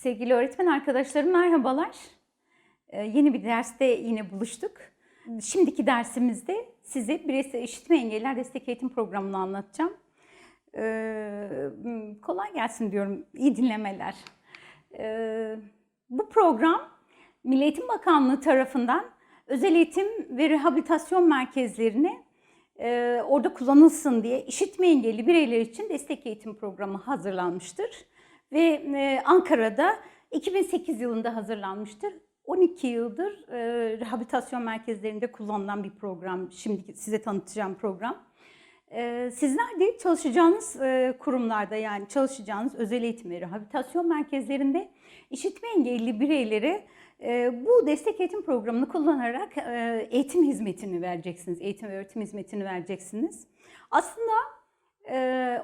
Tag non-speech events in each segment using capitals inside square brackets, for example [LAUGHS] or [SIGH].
Sevgili öğretmen arkadaşlarım merhabalar. Ee, yeni bir derste yine buluştuk. Şimdiki dersimizde size bireysel işitme engelliler destek eğitim programını anlatacağım. Ee, kolay gelsin diyorum. İyi dinlemeler. Ee, bu program Milli Eğitim Bakanlığı tarafından özel eğitim ve rehabilitasyon merkezlerine e, orada kullanılsın diye işitme engelli bireyler için destek eğitim programı hazırlanmıştır. Ve e, Ankara'da 2008 yılında hazırlanmıştır. 12 yıldır e, rehabilitasyon merkezlerinde kullanılan bir program. Şimdi size tanıtacağım program. E, sizler de çalışacağınız e, kurumlarda yani çalışacağınız özel eğitim ve rehabilitasyon merkezlerinde işitme engelli bireylere e, bu destek eğitim programını kullanarak e, eğitim hizmetini vereceksiniz. Eğitim ve öğretim hizmetini vereceksiniz. Aslında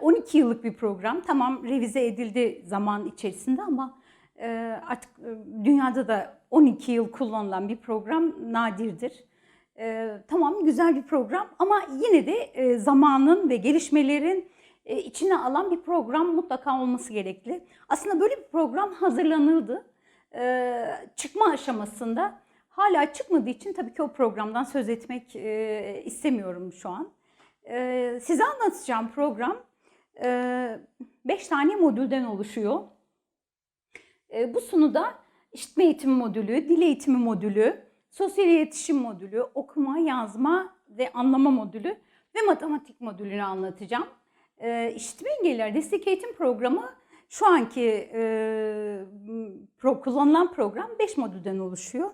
12 yıllık bir program. Tamam revize edildi zaman içerisinde ama artık dünyada da 12 yıl kullanılan bir program nadirdir. Tamam güzel bir program ama yine de zamanın ve gelişmelerin içine alan bir program mutlaka olması gerekli. Aslında böyle bir program hazırlanıldı. Çıkma aşamasında hala çıkmadığı için tabii ki o programdan söz etmek istemiyorum şu an. E, size anlatacağım program 5 tane modülden oluşuyor. E, bu sunuda işitme eğitimi modülü, dil eğitimi modülü, sosyal iletişim modülü, okuma, yazma ve anlama modülü ve matematik modülünü anlatacağım. E, işitme engelliler destek eğitim programı şu anki e, pro, kullanılan program 5 modülden oluşuyor.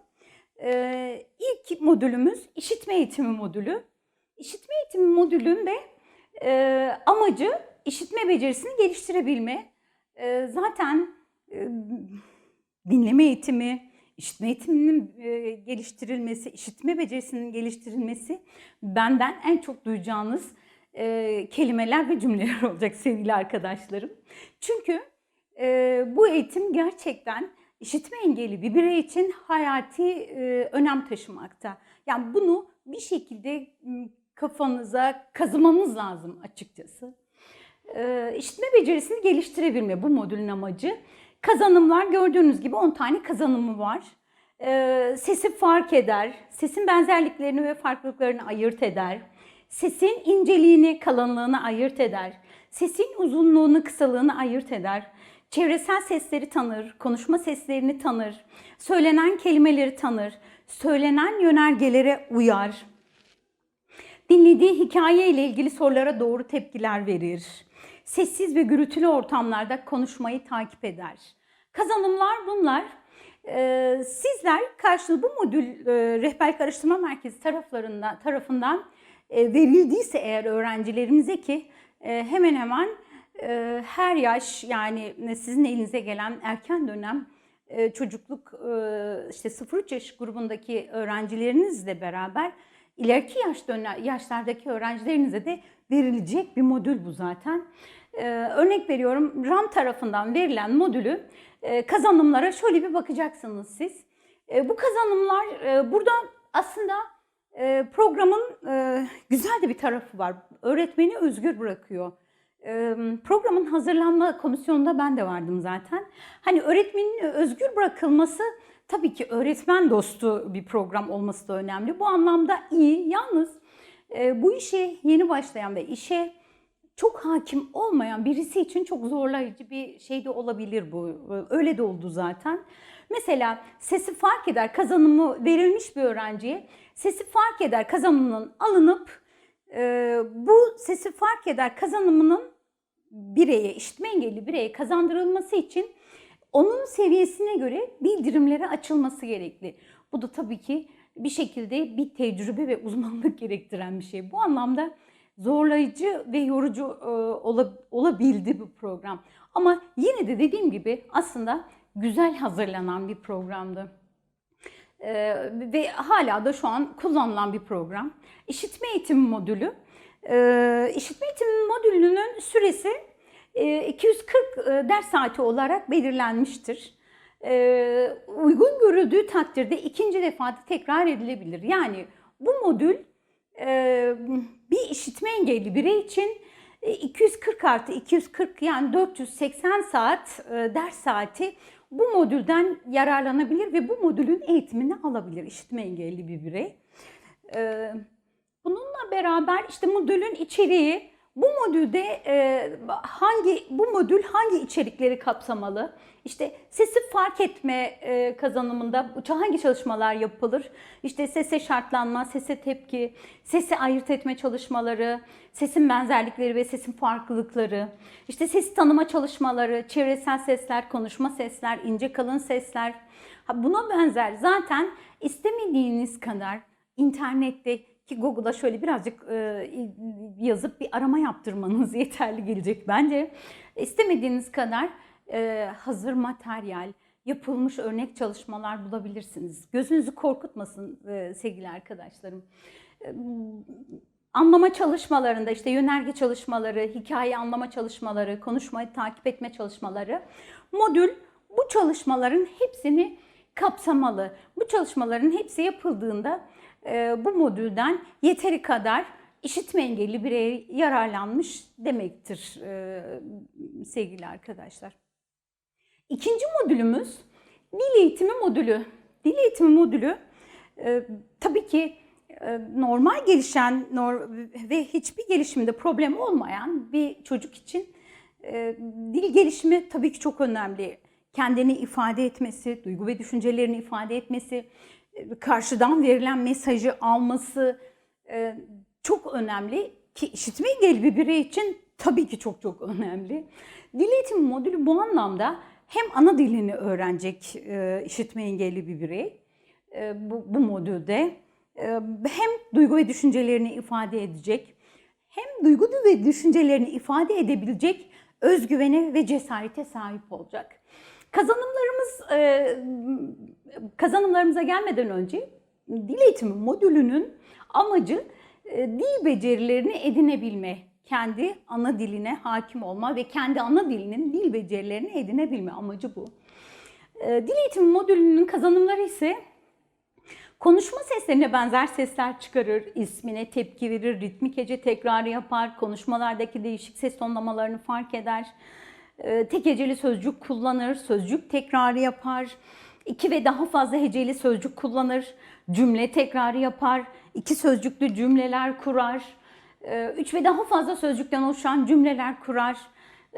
E, ilk modülümüz işitme eğitimi modülü. İşitme eğitimi modülünde e, amacı işitme becerisini geliştirebilme. E, zaten e, dinleme eğitimi, işitme eğitiminin e, geliştirilmesi, işitme becerisinin geliştirilmesi benden en çok duyacağınız e, kelimeler ve cümleler [LAUGHS] olacak sevgili arkadaşlarım. Çünkü e, bu eğitim gerçekten işitme engelli bir birey için hayati e, önem taşımakta. Yani bunu bir şekilde kafanıza kazımamız lazım açıkçası. E, işitme becerisini geliştirebilme bu modülün amacı. Kazanımlar gördüğünüz gibi 10 tane kazanımı var. E, sesi fark eder, sesin benzerliklerini ve farklılıklarını ayırt eder. Sesin inceliğini, kalınlığını ayırt eder. Sesin uzunluğunu, kısalığını ayırt eder. Çevresel sesleri tanır, konuşma seslerini tanır, söylenen kelimeleri tanır, söylenen yönergelere uyar. Dinlediği hikaye ile ilgili sorulara doğru tepkiler verir. Sessiz ve gürültülü ortamlarda konuşmayı takip eder. Kazanımlar bunlar. Ee, sizler karşılığı bu modül e, rehberlik araştırma merkezi taraflarından tarafından e, verildiyse eğer öğrencilerimize ki e, hemen hemen her yaş yani sizin elinize gelen erken dönem çocukluk işte 0-3 yaş grubundaki öğrencilerinizle beraber ileriki yaş yaşlardaki öğrencilerinize de verilecek bir modül bu zaten. Ee, örnek veriyorum RAM tarafından verilen modülü e, kazanımlara şöyle bir bakacaksınız siz. E, bu kazanımlar e, burada aslında e, programın e, güzel de bir tarafı var. Öğretmeni özgür bırakıyor. E, programın hazırlanma komisyonunda ben de vardım zaten. Hani öğretmenin özgür bırakılması tabii ki öğretmen dostu bir program olması da önemli. Bu anlamda iyi. Yalnız e, bu işe yeni başlayan ve işe çok hakim olmayan birisi için çok zorlayıcı bir şey de olabilir bu. Öyle de oldu zaten. Mesela sesi fark eder kazanımı verilmiş bir öğrenciye sesi fark eder kazanımının alınıp e, bu sesi fark eder kazanımının bireye, işitme engelli bireye kazandırılması için onun seviyesine göre bildirimlere açılması gerekli. Bu da tabii ki bir şekilde bir tecrübe ve uzmanlık [LAUGHS] gerektiren bir şey. Bu anlamda zorlayıcı ve yorucu e, olabildi bu program. Ama yine de dediğim gibi aslında güzel hazırlanan bir programdı. E, ve hala da şu an kullanılan bir program. İşitme eğitimi modülü. E, işitme eğitimi modülünün süresi 240 ders saati olarak belirlenmiştir. Uygun görüldüğü takdirde ikinci defa tekrar edilebilir. Yani bu modül bir işitme engelli birey için 240 artı 240 yani 480 saat ders saati bu modülden yararlanabilir ve bu modülün eğitimini alabilir işitme engelli bir birey. Ee, Bununla beraber işte modülün içeriği bu modülde e, hangi bu modül hangi içerikleri kapsamalı? İşte sesi fark etme e, kazanımında hangi çalışmalar yapılır? İşte sese şartlanma, sese tepki, sesi ayırt etme çalışmaları, sesin benzerlikleri ve sesin farklılıkları, işte ses tanıma çalışmaları, çevresel sesler, konuşma sesler, ince kalın sesler. Buna benzer zaten istemediğiniz kadar internette ki Google'a şöyle birazcık e, yazıp bir arama yaptırmanız [LAUGHS] yeterli gelecek bence. İstemediğiniz kadar e, hazır materyal, yapılmış örnek çalışmalar bulabilirsiniz. Gözünüzü korkutmasın e, sevgili arkadaşlarım. E, anlama çalışmalarında işte yönerge çalışmaları, hikaye anlama çalışmaları, konuşmayı takip etme çalışmaları, modül bu çalışmaların hepsini kapsamalı. Bu çalışmaların hepsi yapıldığında bu modülden yeteri kadar işitme engelli birey yararlanmış demektir e, sevgili arkadaşlar. İkinci modülümüz dil eğitimi modülü. Dil eğitimi modülü e, tabii ki e, normal gelişen ve hiçbir gelişimde problem olmayan bir çocuk için dil gelişimi tabii ki çok önemli. Kendini ifade etmesi, duygu ve düşüncelerini ifade etmesi, karşıdan verilen mesajı alması e, çok önemli ki işitme engelli bir birey için tabii ki çok çok önemli. Dil eğitimi modülü bu anlamda hem ana dilini öğrenecek e, işitme engelli bir birey bu, bu modülde hem duygu ve düşüncelerini ifade edecek hem duygu ve düşüncelerini ifade edebilecek özgüvene ve cesarete sahip olacak. Kazanımlarımız kazanımlarımıza gelmeden önce dil eğitimi modülünün amacı dil becerilerini edinebilme, kendi ana diline hakim olma ve kendi ana dilinin dil becerilerini edinebilme amacı bu. Dil eğitimi modülünün kazanımları ise konuşma seslerine benzer sesler çıkarır, ismine tepki verir, ritmik hece tekrarı yapar, konuşmalardaki değişik ses tonlamalarını fark eder, tek heceli sözcük kullanır, sözcük tekrarı yapar, iki ve daha fazla heceli sözcük kullanır, cümle tekrarı yapar, iki sözcüklü cümleler kurar, üç ve daha fazla sözcükten oluşan cümleler kurar.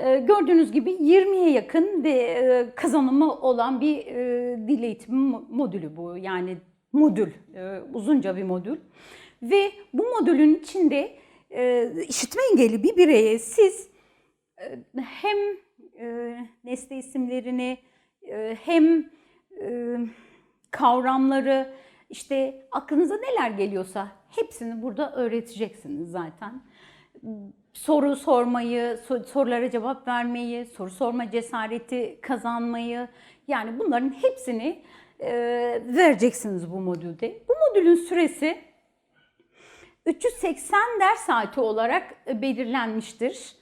Gördüğünüz gibi 20'ye yakın ve kazanımı olan bir dil eğitimi modülü bu. Yani modül, uzunca bir modül. Ve bu modülün içinde işitme engelli bir bireye siz hem nesne isimlerini hem kavramları işte aklınıza neler geliyorsa hepsini burada öğreteceksiniz zaten. Soru sormayı, sorulara cevap vermeyi, soru sorma cesareti kazanmayı yani bunların hepsini vereceksiniz bu modülde. Bu modülün süresi 380 ders saati olarak belirlenmiştir.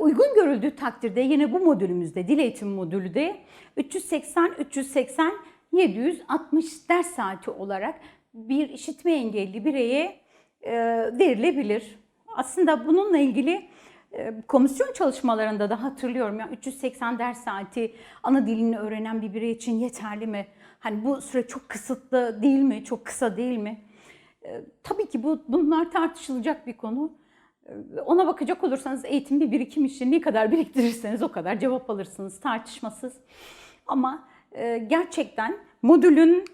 Uygun görüldüğü takdirde yine bu modülümüzde, dil eğitim modülü de 380-380 760 ders saati olarak bir işitme engelli bireye verilebilir. Aslında bununla ilgili komisyon çalışmalarında da hatırlıyorum ya 380 ders saati ana dilini öğrenen bir birey için yeterli mi? Hani bu süre çok kısıtlı değil mi? Çok kısa değil mi? Tabii ki bu bunlar tartışılacak bir konu. Ona bakacak olursanız eğitim bir birikim işi ne kadar biriktirirseniz o kadar cevap alırsınız tartışmasız. Ama gerçekten modülün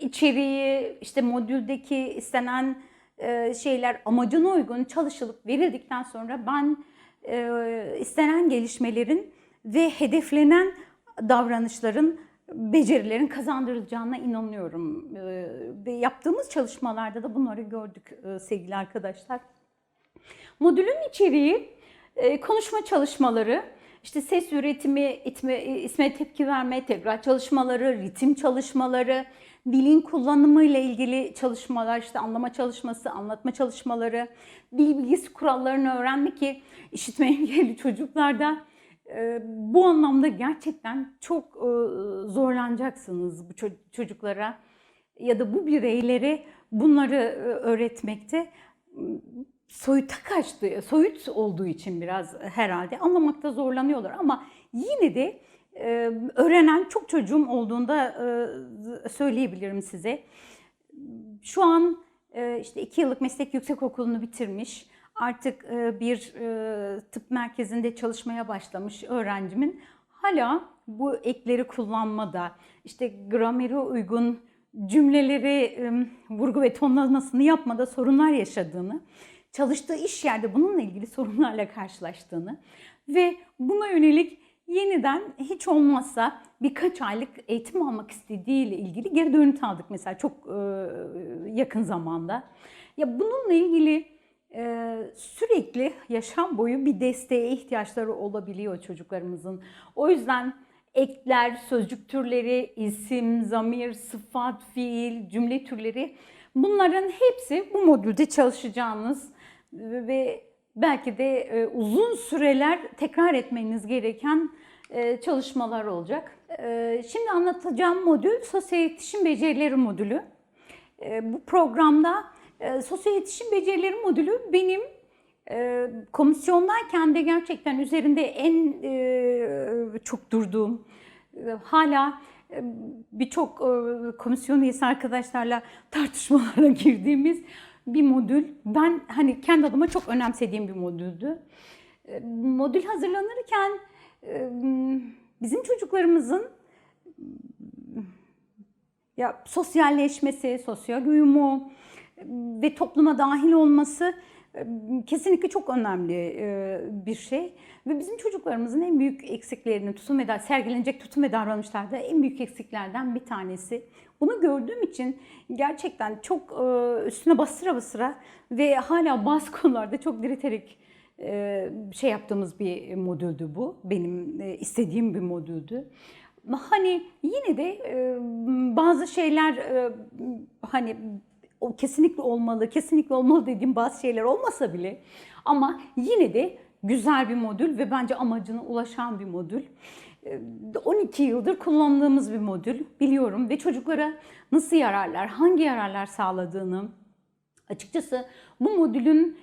içeriği, işte modüldeki istenen şeyler amacına uygun çalışılıp verildikten sonra ben istenen gelişmelerin ve hedeflenen davranışların, becerilerin kazandırılacağına inanıyorum. Ve yaptığımız çalışmalarda da bunları gördük sevgili arkadaşlar. Modülün içeriği konuşma çalışmaları, işte ses üretimi, itme, isme tepki verme, tekrar çalışmaları, ritim çalışmaları, dilin kullanımı ile ilgili çalışmalar, işte anlama çalışması, anlatma çalışmaları, dil bilgisi kurallarını öğrenmek ki işitme [LAUGHS] engelli çocuklarda bu anlamda gerçekten çok zorlanacaksınız bu çocuklara ya da bu bireylere bunları öğretmekte soyuta kaçtı, soyut olduğu için biraz herhalde anlamakta zorlanıyorlar. Ama yine de e, öğrenen çok çocuğum olduğunda e, söyleyebilirim size. Şu an e, işte iki yıllık meslek yüksekokulunu bitirmiş, artık e, bir e, tıp merkezinde çalışmaya başlamış öğrencimin. Hala bu ekleri kullanmada, işte grameri uygun cümleleri e, vurgu ve tonlamasını yapmada sorunlar yaşadığını, çalıştığı iş yerde bununla ilgili sorunlarla karşılaştığını ve buna yönelik yeniden hiç olmazsa birkaç aylık eğitim almak istediği ile ilgili geri dönüt aldık mesela çok e, yakın zamanda. Ya bununla ilgili e, sürekli yaşam boyu bir desteğe ihtiyaçları olabiliyor çocuklarımızın. O yüzden ekler, sözcük türleri, isim, zamir, sıfat, fiil, cümle türleri bunların hepsi bu modülde çalışacağınız ve belki de e, uzun süreler tekrar etmeniz gereken e, çalışmalar olacak. E, şimdi anlatacağım modül sosyal iletişim becerileri modülü. Bu programda e, sosyal iletişim becerileri modülü benim e, komisyondayken de gerçekten üzerinde en çok durduğum, hala birçok e, komisyon üyesi arkadaşlarla tartışmalara [LAUGHS] girdiğimiz bir modül. Ben hani kendi adıma çok önemsediğim bir modüldü. Modül hazırlanırken bizim çocuklarımızın ya sosyalleşmesi, sosyal uyumu ve topluma dahil olması kesinlikle çok önemli bir şey. Ve bizim çocuklarımızın en büyük eksiklerini tutum ve sergilenecek tutum ve davranışlarda en büyük eksiklerden bir tanesi. Bunu gördüğüm için gerçekten çok e, üstüne bastıra bastıra ve hala bazı [LAUGHS] konularda çok direterek e, şey yaptığımız bir modüldü bu. Benim e, istediğim bir modüldü. Hani yine de bazı şeyler hani o kesinlikle olmalı, kesinlikle olmalı dediğim bazı şeyler olmasa bile ama yine de güzel bir modül ve bence amacına ulaşan bir modül. E, 12 yıldır kullandığımız bir modül biliyorum ve çocuklara nasıl yararlar, hangi yararlar sağladığını açıkçası bu modülün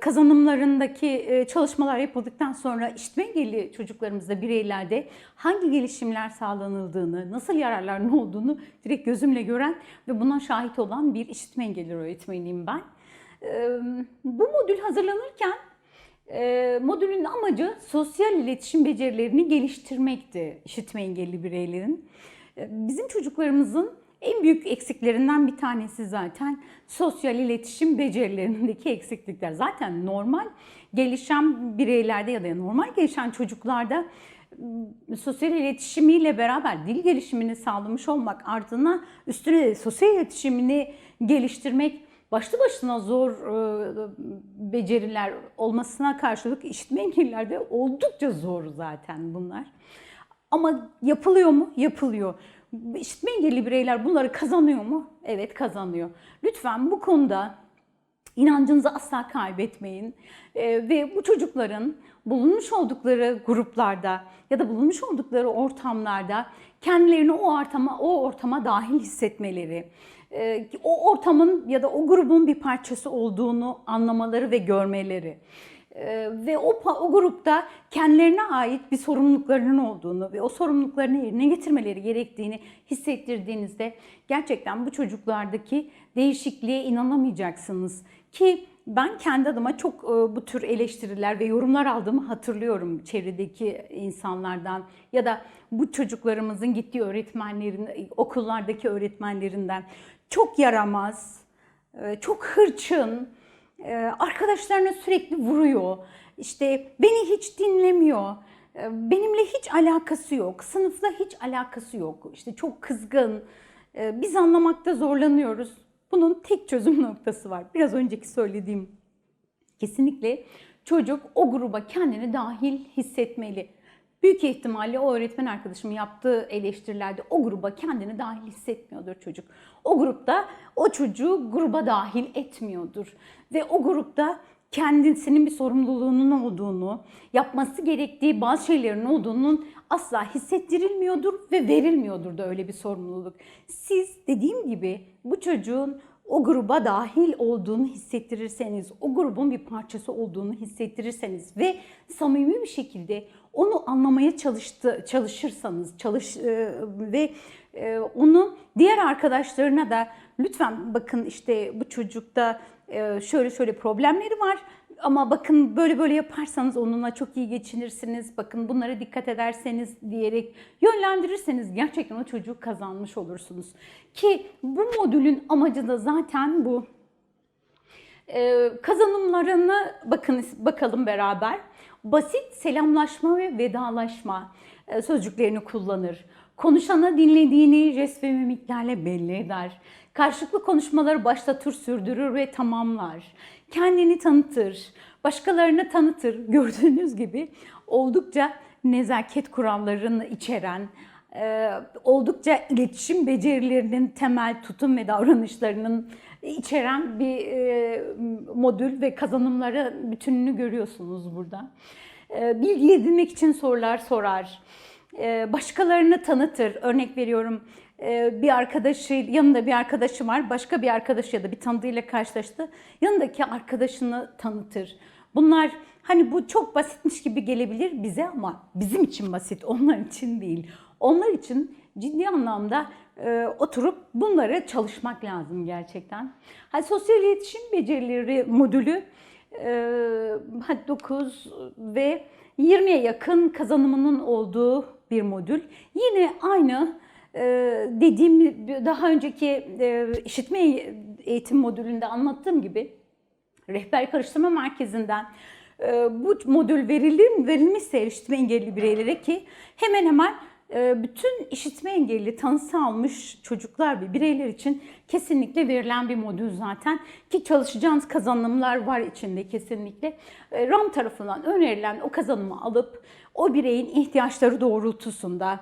kazanımlarındaki çalışmalar yapıldıktan sonra işitme engelli çocuklarımızda, bireylerde hangi gelişimler sağlanıldığını, nasıl yararların olduğunu direkt gözümle gören ve buna şahit olan bir işitme engelli öğretmeniyim ben. Bu modül hazırlanırken e, modülün amacı sosyal iletişim becerilerini geliştirmekti işitme engelli bireylerin. E, Bizim çocuklarımızın en büyük eksiklerinden bir tanesi zaten sosyal iletişim becerilerindeki eksiklikler. Zaten normal gelişen bireylerde ya da normal gelişen çocuklarda ıı, sosyal iletişimiyle beraber dil gelişimini sağlamış olmak ardına üstüne sosyal iletişimini geliştirmek başlı başına zor e, beceriler olmasına karşılık işitme engellilerde oldukça zor zaten bunlar. Ama yapılıyor mu? Yapılıyor. İşitme engelli bireyler bunları kazanıyor mu? Evet kazanıyor. Lütfen bu konuda inancınızı asla kaybetmeyin. Ee, ve bu çocukların bulunmuş oldukları gruplarda ya da bulunmuş oldukları ortamlarda kendilerini o ortama o ortama dahil hissetmeleri, e, o ortamın ya da o grubun bir parçası olduğunu anlamaları ve görmeleri e, ve o, o grupta kendilerine ait bir sorumluluklarının olduğunu ve o sorumluluklarını yerine getirmeleri gerektiğini hissettirdiğinizde gerçekten bu çocuklardaki değişikliğe inanamayacaksınız. Ki ben kendi adıma çok e, bu tür eleştiriler ve yorumlar aldığımı hatırlıyorum çevredeki insanlardan ya da bu çocuklarımızın gittiği öğretmenlerin, okullardaki öğretmenlerinden çok yaramaz, e, çok hırçın, ee, arkadaşlarına sürekli vuruyor. İşte beni hiç dinlemiyor. Ee, Benimle hiç alakası yok. Sınıfla hiç alakası yok. İşte çok kızgın. Biz anlamakta zorlanıyoruz. Bunun tek çözüm [LAUGHS] noktası var. Biraz önceki söylediğim. Kesinlikle çocuk o gruba kendini dahil hissetmeli. Büyük ihtimalle o öğretmen arkadaşımın yaptığı eleştirilerde o gruba kendini dahil hissetmiyordur çocuk. O grupta o çocuğu gruba dahil etmiyordur. Ve o grupta kendisinin bir sorumluluğunun olduğunu, yapması gerektiği bazı şeylerin olduğunun asla hissettirilmiyordur ve verilmiyordur da öyle bir sorumluluk. Siz dediğim gibi bu çocuğun o gruba dahil olduğunu hissettirirseniz, o grubun bir parçası olduğunu hissettirirseniz ve samimi bir şekilde onu anlamaya çalıştı, çalışırsanız, çalış e, ve e, onu diğer arkadaşlarına da lütfen bakın işte bu çocukta e, şöyle şöyle problemleri var ama bakın böyle böyle yaparsanız onunla çok iyi geçinirsiniz. Bakın bunlara dikkat ederseniz diyerek yönlendirirseniz gerçekten o çocuğu kazanmış olursunuz. Ki bu modülün amacı da zaten bu. Ee, kazanımlarını bakın bakalım beraber. Basit selamlaşma ve vedalaşma e, sözcüklerini kullanır. Konuşana dinlediğini jest ve mimiklerle belli eder. Karşılıklı konuşmaları başlatır, sürdürür ve tamamlar. Kendini tanıtır, başkalarını tanıtır. [LAUGHS] Gördüğünüz gibi oldukça nezaket kurallarını içeren, e, oldukça iletişim becerilerinin temel tutum ve davranışlarının içeren bir e, modül ve kazanımları bütününü görüyorsunuz burada. E, bilgi edinmek için sorular sorar, e, başkalarını tanıtır. Örnek veriyorum bir arkadaşı, yanında bir arkadaşı var, başka bir arkadaş ya da bir tanıdığıyla karşılaştı. Yanındaki arkadaşını tanıtır. Bunlar hani bu çok basitmiş gibi gelebilir bize ama bizim için basit, [LAUGHS] onlar için değil. Onlar için ciddi anlamda e, oturup bunları çalışmak lazım gerçekten. Ha, sosyal iletişim becerileri modülü e, 9 ve 20'ye yakın kazanımının olduğu bir modül. Yine aynı dediğim daha önceki e, işitme eğitim modülünde anlattığım gibi rehber karıştırma merkezinden e, bu modül verilir verilmişse erişitme engelli bireylere ki hemen hemen e, bütün işitme engelli tanısı almış çocuklar ve bireyler için kesinlikle verilen bir modül zaten ki çalışacağınız kazanımlar var içinde kesinlikle. RAM tarafından önerilen o kazanımı alıp o bireyin ihtiyaçları doğrultusunda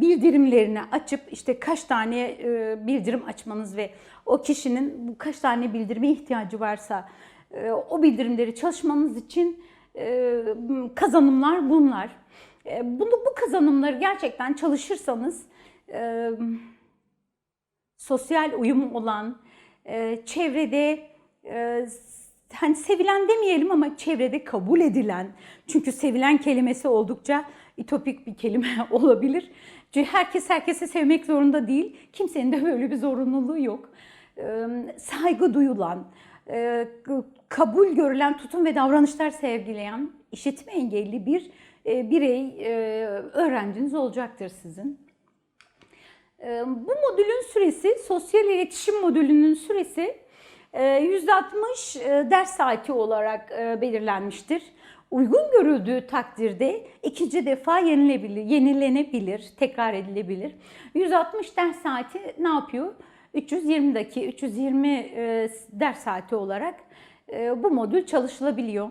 bildirimlerini açıp işte kaç tane bildirim açmanız ve o kişinin bu kaç tane bildirime ihtiyacı varsa o bildirimleri çalışmanız için kazanımlar bunlar. Bunu bu kazanımları gerçekten çalışırsanız sosyal uyum olan, çevrede hani sevilen demeyelim ama çevrede kabul edilen çünkü sevilen kelimesi oldukça itopik bir kelime [LAUGHS] olabilir. Çünkü herkes herkesi sevmek zorunda değil. Kimsenin de böyle bir zorunluluğu yok. Saygı duyulan, kabul görülen tutum ve davranışlar sergileyen işitme engelli bir birey öğrenciniz olacaktır sizin. Bu modülün süresi, sosyal iletişim modülünün süresi %60 ders saati olarak belirlenmiştir. Uygun görüldüğü takdirde ikinci defa yenilebilir, yenilenebilir, tekrar edilebilir. 160 ders saati ne yapıyor? 320 dakika, 320 ders saati olarak bu modül çalışılabiliyor.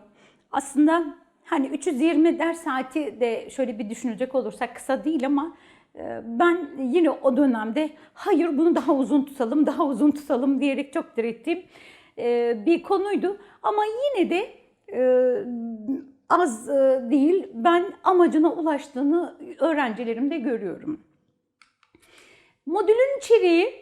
Aslında hani 320 ders saati de şöyle bir düşünecek olursak kısa değil ama ben yine o dönemde hayır bunu daha uzun tutalım, daha uzun tutalım diyerek çok direttiğim bir konuydu. Ama yine de az değil ben amacına ulaştığını öğrencilerimde görüyorum. Modülün içeriği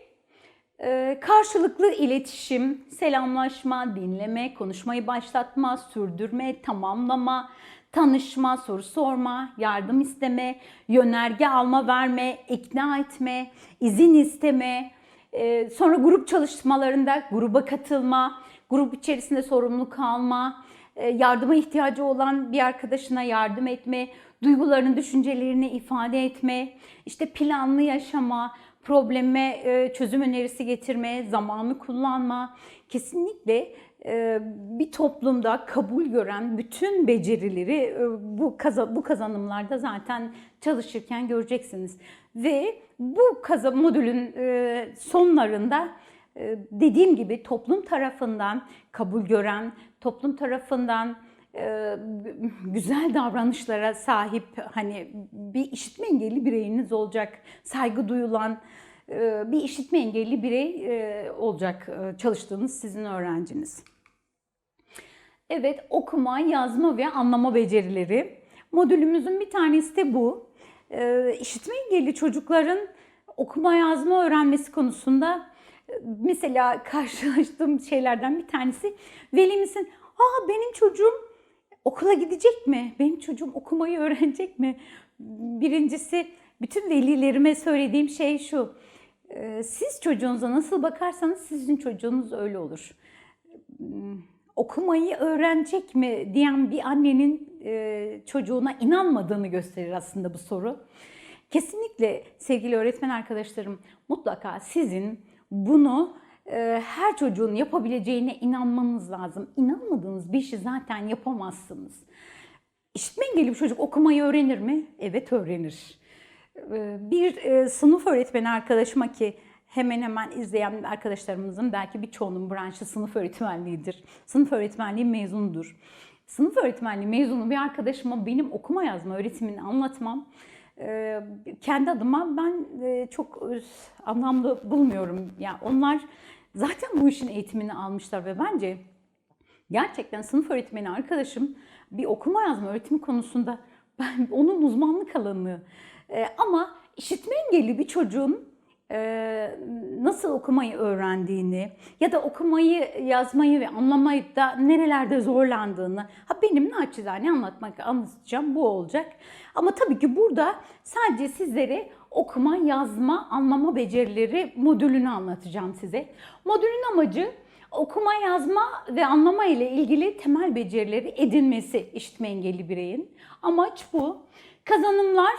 karşılıklı iletişim, selamlaşma, dinleme, konuşmayı başlatma, sürdürme, tamamlama, tanışma, soru sorma, yardım isteme, yönerge alma verme, ikna etme, izin isteme, sonra grup çalışmalarında gruba katılma, grup içerisinde sorumluluk alma, yardıma ihtiyacı olan bir arkadaşına yardım etme, duygularını, düşüncelerini ifade etme, işte planlı yaşama, probleme çözüm önerisi getirme, zamanı kullanma, kesinlikle bir toplumda kabul gören bütün becerileri bu bu kazanımlarda zaten çalışırken göreceksiniz. Ve bu kazan modülün sonlarında dediğim gibi toplum tarafından kabul gören, toplum tarafından güzel davranışlara sahip hani bir işitme engelli bireyiniz olacak, saygı duyulan bir işitme engelli birey olacak çalıştığınız sizin öğrenciniz. Evet, okuma, yazma ve anlama becerileri. Modülümüzün bir tanesi de bu. İşitme engelli çocukların okuma yazma öğrenmesi konusunda Mesela karşılaştığım şeylerden bir tanesi veli misin? Aa benim çocuğum okula gidecek mi? Benim çocuğum okumayı öğrenecek mi? Birincisi bütün velilerime söylediğim şey şu. Ee, Siz çocuğunuza nasıl bakarsanız sizin çocuğunuz öyle olur. Okumayı öğrenecek mi diyen bir annenin e, çocuğuna inanmadığını gösterir aslında bu soru. Kesinlikle sevgili öğretmen arkadaşlarım mutlaka sizin bunu e, her çocuğun yapabileceğine inanmanız lazım. İnanmadığınız bir işi zaten yapamazsınız. İşitme engelli bir çocuk okumayı öğrenir mi? Evet öğrenir. Ee, Bir e, sınıf öğretmeni arkadaşıma ki hemen hemen izleyen arkadaşlarımızın belki birçoğunun branşı sınıf öğretmenliğidir. Sınıf öğretmenliği mezunudur. Sınıf öğretmenliği mezunu bir arkadaşıma benim okuma yazma öğretimini anlatmam kendi adıma ben çok anlamlı bulmuyorum. Yani onlar zaten bu işin eğitimini almışlar ve bence gerçekten sınıf öğretmeni arkadaşım bir okuma yazma öğretimi konusunda [LAUGHS] ben onun uzmanlık alanı. Ama işitme engelli bir çocuğun nasıl okumayı öğrendiğini ya da okumayı, yazmayı ve anlamayı da nerelerde zorlandığını ha benim naçizane anlatmak anlatacağım bu olacak. Ama tabii ki burada sadece sizlere okuma, yazma, anlama becerileri modülünü anlatacağım size. Modülün amacı okuma, yazma ve anlama ile ilgili temel becerileri edinmesi işitme engelli bireyin. Amaç bu. Kazanımlar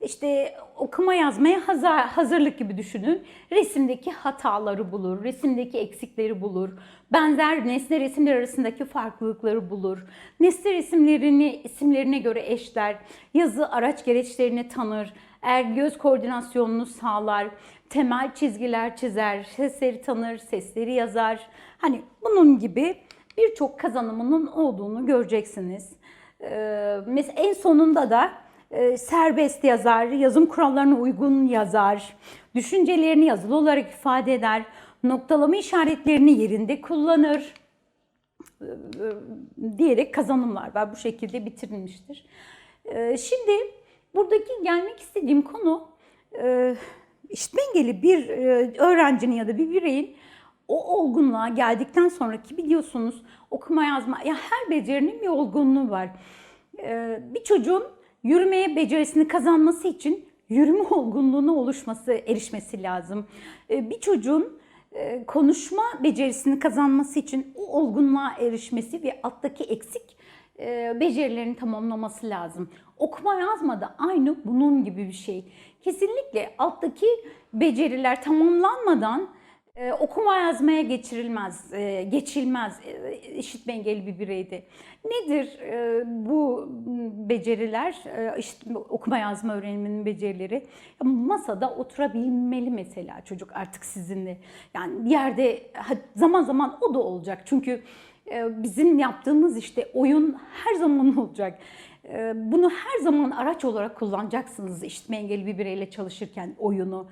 işte okuma yazmaya hazır, hazırlık gibi düşünün. Resimdeki hataları bulur, resimdeki eksikleri bulur. Benzer nesne resimler arasındaki farklılıkları bulur. Nesne resimlerini isimlerine göre eşler. Yazı araç gereçlerini tanır. Er göz koordinasyonunu sağlar. Temel çizgiler çizer. Sesleri tanır, sesleri yazar. Hani bunun gibi birçok kazanımının olduğunu göreceksiniz. Ee, en sonunda da e, serbest yazar, yazım kurallarına uygun yazar, düşüncelerini yazılı olarak ifade eder, noktalama işaretlerini yerinde kullanır e, diyerek kazanımlar var. Bu şekilde bitirilmiştir. E, Şimdi buradaki gelmek istediğim konu e, işitme engelli bir e, öğrencinin ya da bir bireyin o olgunluğa geldikten sonraki biliyorsunuz okuma yazma ya her becerinin bir olgunluğu var. Bir çocuğun yürümeye becerisini kazanması için yürüme [LAUGHS] olgunluğuna oluşması, erişmesi lazım. E, Bir çocuğun e, konuşma becerisini kazanması için o olgunluğa erişmesi ve alttaki eksik e, becerilerini tamamlaması lazım. Okuma yazma da aynı bunun gibi bir şey. Kesinlikle alttaki beceriler tamamlanmadan e, okuma yazmaya geçirilmez, e, geçilmez e, işitme engelli bir bireyde. Nedir e, bu beceriler, e, işitme, okuma yazma öğreniminin becerileri? Masada oturabilmeli mesela çocuk artık sizinle. Yani bir yerde zaman zaman o da olacak. Çünkü e, bizim yaptığımız işte oyun her zaman [LAUGHS] olacak. E, Bunu her zaman araç olarak kullanacaksınız işitme engelli bir bireyle çalışırken oyunu.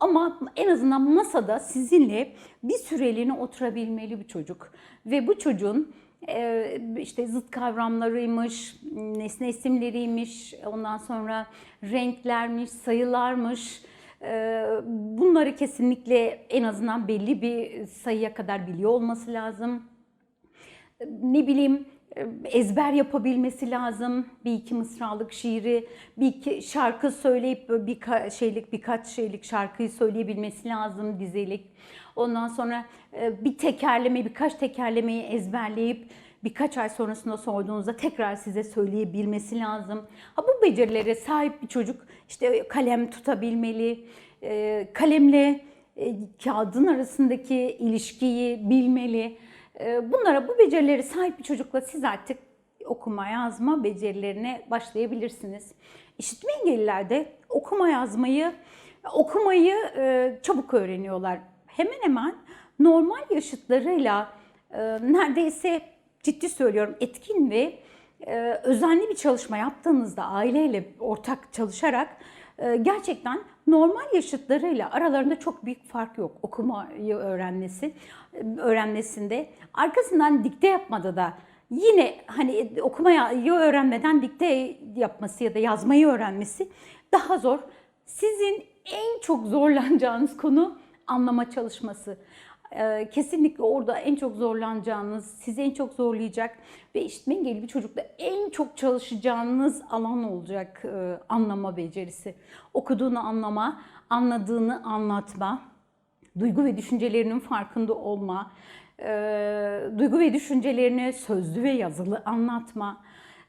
Ama en azından masada sizinle bir süreliğine oturabilmeli bir çocuk. Ve bu çocuğun işte zıt kavramlarıymış, nesne isimleriymiş, ondan sonra renklermiş, sayılarmış. Bunları kesinlikle en azından belli bir sayıya kadar biliyor olması lazım ne bileyim ezber yapabilmesi lazım. Bir iki mısralık şiiri, bir iki şarkı söyleyip böyle bir şeylik birkaç şeylik şarkıyı söyleyebilmesi lazım dizelik. Ondan sonra e, bir tekerleme, birkaç tekerlemeyi ezberleyip birkaç ay sonrasında sorduğunuzda tekrar size söyleyebilmesi lazım. Ha bu becerilere sahip bir çocuk işte kalem tutabilmeli, e, kalemle e, kağıdın arasındaki ilişkiyi bilmeli. E, Bunlara bu becerileri sahip bir çocukla siz artık okuma yazma becerilerine başlayabilirsiniz. İşitme engelliler de okuma yazmayı okumayı e, çabuk öğreniyorlar. Hemen hemen normal yaşıtlarıyla e, neredeyse ciddi söylüyorum etkin ve e, özenli bir çalışma yaptığınızda aileyle ortak çalışarak gerçekten normal yaşıtlarıyla aralarında çok büyük fark yok okumayı öğrenmesi öğrenmesinde. Arkasından dikte yapmada da yine hani okumayı öğrenmeden dikte yapması ya da yazmayı öğrenmesi daha zor. Sizin en çok zorlanacağınız konu anlama çalışması. Ee, kesinlikle orada en çok zorlanacağınız, sizi en çok zorlayacak ve işitme engelli bir çocukla en çok çalışacağınız alan olacak e, anlama becerisi. Okuduğunu anlama, anladığını anlatma, duygu ve düşüncelerinin farkında olma, e, duygu ve düşüncelerini sözlü ve yazılı anlatma.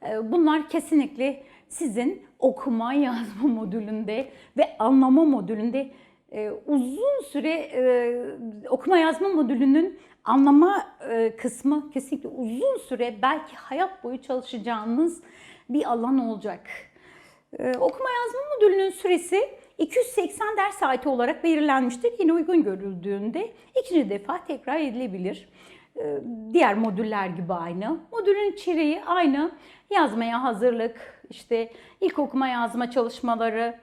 E, bunlar kesinlikle sizin okuma yazma modülünde ve anlama modülünde e, uzun süre e, okuma yazma modülünün anlama e, kısmı kesinlikle uzun süre belki hayat boyu çalışacağınız bir alan olacak. E, okuma yazma modülünün süresi 280 ders saati olarak belirlenmiştir. Yine uygun görüldüğünde ikinci defa tekrar edilebilir. E, diğer modüller gibi aynı. Modülün içeriği aynı. Yazmaya hazırlık, işte ilk okuma yazma çalışmaları,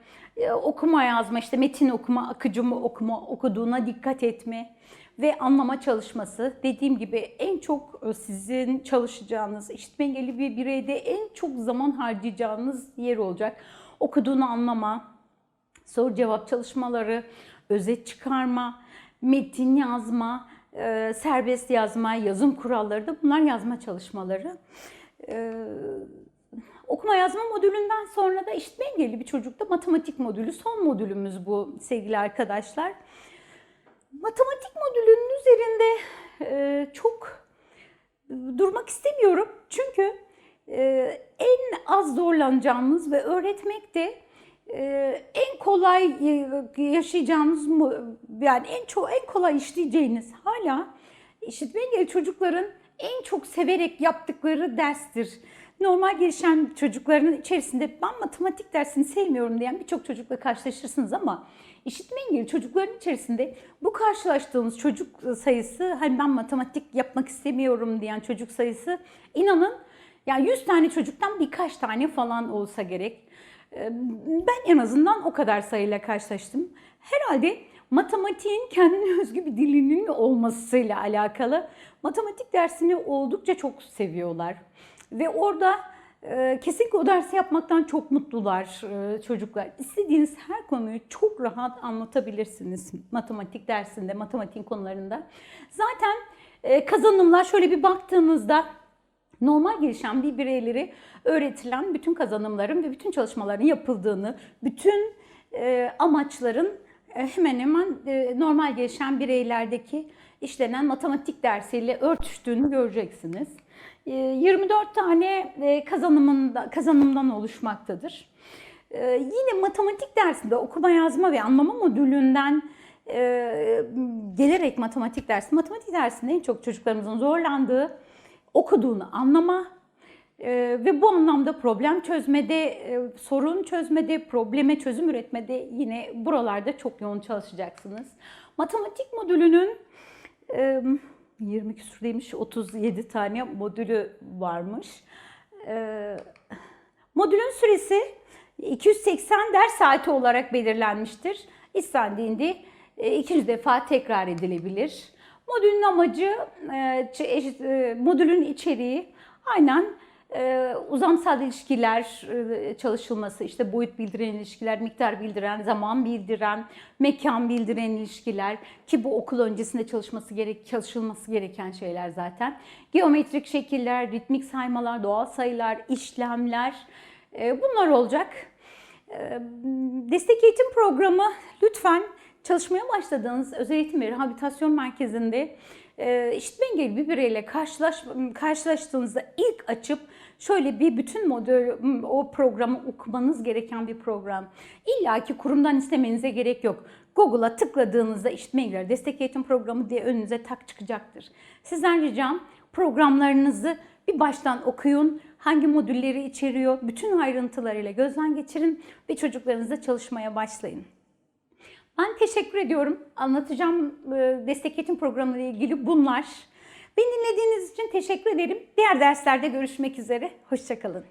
okuma yazma, işte metin okuma, akıcı mı okuma, okuduğuna dikkat etme ve anlama çalışması. Dediğim gibi en çok e, sizin çalışacağınız, işitme engelli bir bireyde en çok zaman harcayacağınız yer olacak. Okuduğunu anlama, soru cevap çalışmaları, özet çıkarma, metin yazma, e, serbest yazma, yazım kuralları da bunlar yazma çalışmaları. E, okuma yazma modülünden sonra da işitme engelli bir çocukta matematik modülü. Son modülümüz bu sevgili arkadaşlar. Matematik modülünün üzerinde e, çok durmak istemiyorum. Çünkü e, en az zorlanacağınız ve öğretmekte e, en kolay e, yaşayacağınız mı- yani en çok en kolay işleyeceğiniz hala işitme engelli çocukların en çok severek yaptıkları derstir. Normal gelişen çocukların içerisinde ben matematik dersini sevmiyorum diyen birçok çocukla karşılaşırsınız ama işitme engelli çocukların içerisinde bu karşılaştığınız çocuk sayısı hani ben matematik yapmak istemiyorum diyen çocuk sayısı inanın yani 100 tane çocuktan birkaç tane falan olsa gerek. Ben en azından o kadar sayıyla karşılaştım. Herhalde matematiğin kendine [LAUGHS] özgü bir dilinin olmasıyla alakalı. Matematik dersini oldukça çok seviyorlar. Ve orada e, kesinlikle o dersi yapmaktan çok mutlular e, çocuklar. İstediğiniz her konuyu çok rahat anlatabilirsiniz matematik dersinde, matematiğin konularında. Zaten e, kazanımlar şöyle bir baktığınızda normal gelişen bir bireyleri öğretilen bütün kazanımların ve bütün çalışmaların yapıldığını, bütün e, amaçların e, hemen hemen e, normal gelişen bireylerdeki işlenen matematik dersiyle örtüştüğünü göreceksiniz. E, 24 tane e, kazanımında, kazanımdan oluşmaktadır. E, yine matematik dersinde okuma yazma ve anlama modülünden e, gelerek matematik dersi, matematik dersinde en çok çocuklarımızın zorlandığı okuduğunu anlama e, ve bu anlamda problem çözmede, sorun çözmede, probleme çözüm üretmede yine buralarda çok yoğun çalışacaksınız. Matematik modülünün 20 küsur demiş 37 tane modülü varmış. E, modülün süresi 280 ders saati olarak belirlenmiştir. İstendiğinde e, ikinci defa tekrar edilebilir. Modülün amacı, e, e, modülün içeriği aynen uzamsal ilişkiler e, çalışılması, işte boyut bildiren ilişkiler, miktar bildiren, zaman bildiren, mekan bildiren ilişkiler ki bu okul öncesinde çalışması gerek, çalışılması gereken şeyler zaten. Geometrik şekiller, ritmik saymalar, doğal sayılar, işlemler e, bunlar olacak. E, Destek eğitim programı lütfen çalışmaya başladığınız özel eğitim ve rehabilitasyon merkezinde e, işitme engelli bir bireyle karşılaş, karşılaştığınızda ilk açıp şöyle bir bütün modül o programı okumanız gereken bir program. İlla ki kurumdan istemenize gerek yok. Google'a tıkladığınızda işitme engelli destek eğitim programı diye önünüze tak çıkacaktır. Sizden ricam programlarınızı bir baştan okuyun. Hangi modülleri içeriyor, bütün ayrıntılarıyla gözden geçirin ve çocuklarınızla çalışmaya başlayın. Ben teşekkür ediyorum. Anlatacağım e, destek eğitim programı ile ilgili bunlar. Beni dinlediğiniz için teşekkür ederim. Diğer derslerde görüşmek üzere. Hoşçakalın.